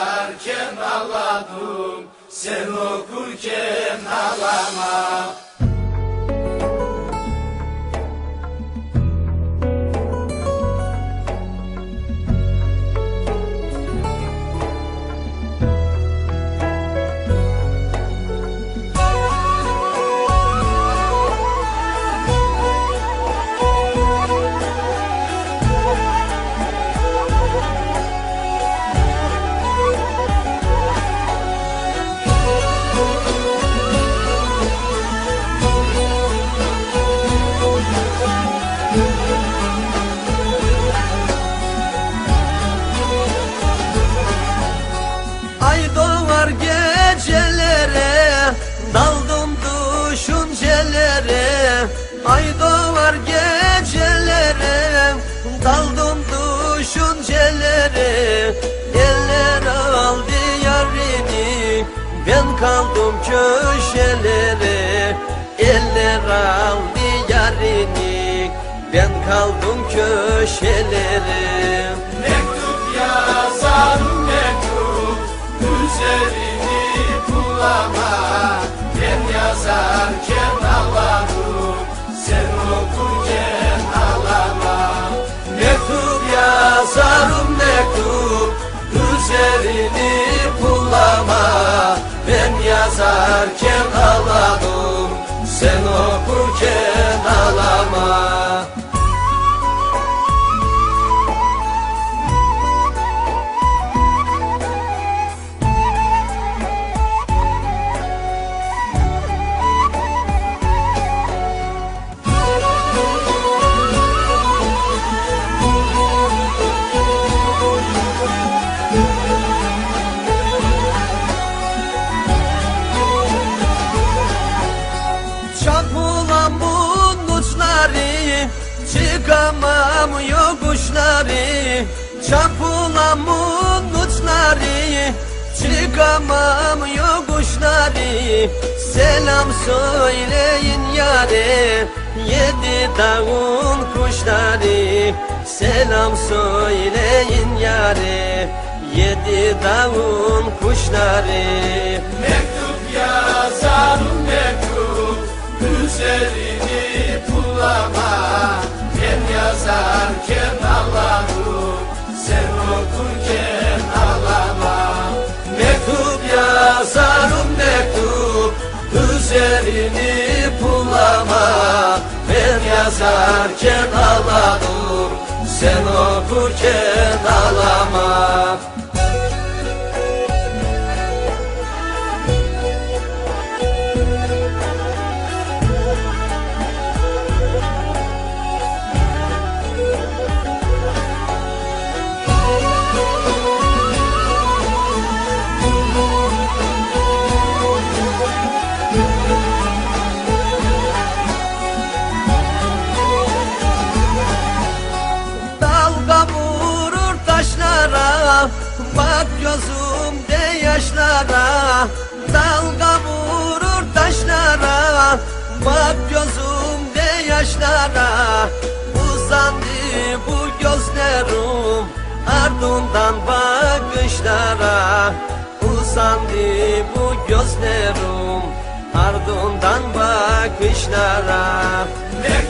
yazarken ağladım Sen okurken ağlama düşüncelere Ay doğar gecelere. Daldım düşüncelere Eller aldı yarini Ben kaldım köşelere Eller aldı yarini Ben kaldım köşelere. Mektup yazarım mektup Üzerini bulama Ben yazarken yazarken ağladım Sen okurken Çıkamam yokuşları Çapulan bu uçları Çıkamam yokuşları Selam söyleyin yare Yedi dağın kuşları Selam söyleyin yare Yedi dağın kuşları. Mektup yazarım mektup Üzerini Ben yazarken ağladım Sen okurken ağlama Mektup yazarım mektup Üzerini pullama Ben yazarken ağladım Sen okurken ağlama Bak gözümde yaşlara Dalga vurur taşlara. Bak gözümde yaşlara Uzandı bu gözlerim. Ardından bakışlara Uzandı bu gözlerim. Ardından bakışlara. Mektup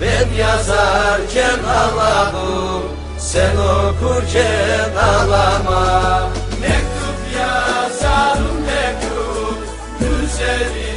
ben yazarken ağlamam Sen okurken ağlama. Mektup yazarım mektup Güzelim.